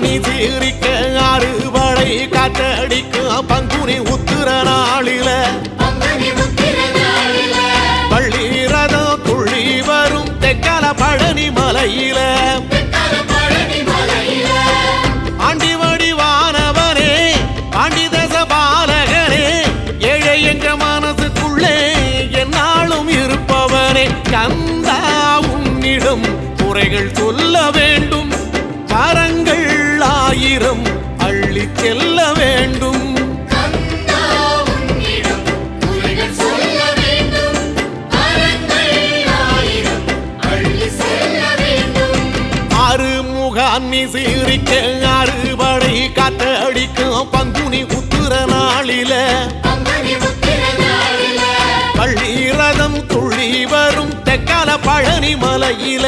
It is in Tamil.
முகாணி சீரிக்க அறுவடை காத்தடிக்க பங்குனி உத்திர நாளில. பங்குனி பள்ளி ரதம் துள்ளி வரும் தெக்கல பழனி மலையில. ஆண்டி வடிவானவனே ஆண்டி தச பாலகனே ஏழை எங்க மனசுக்குள்ளே என்னாலும் இருப்பவனே. கந்தா உன்னிடம் குறைகள் சொல்ல வேண்டும். செல்ல வேண்டும். கந்தா உன்னிடம் செல்ல வேண்டும் ஆறுமுகான்னி சீரிக்க அறுபடை காத்தடிக்கும் பங்குனி உத்திர நாளில. பங்குனி உத்திர நாளில பள்ளி ரதம் துள்ளி வரும் தெக்கால பழனி மலையில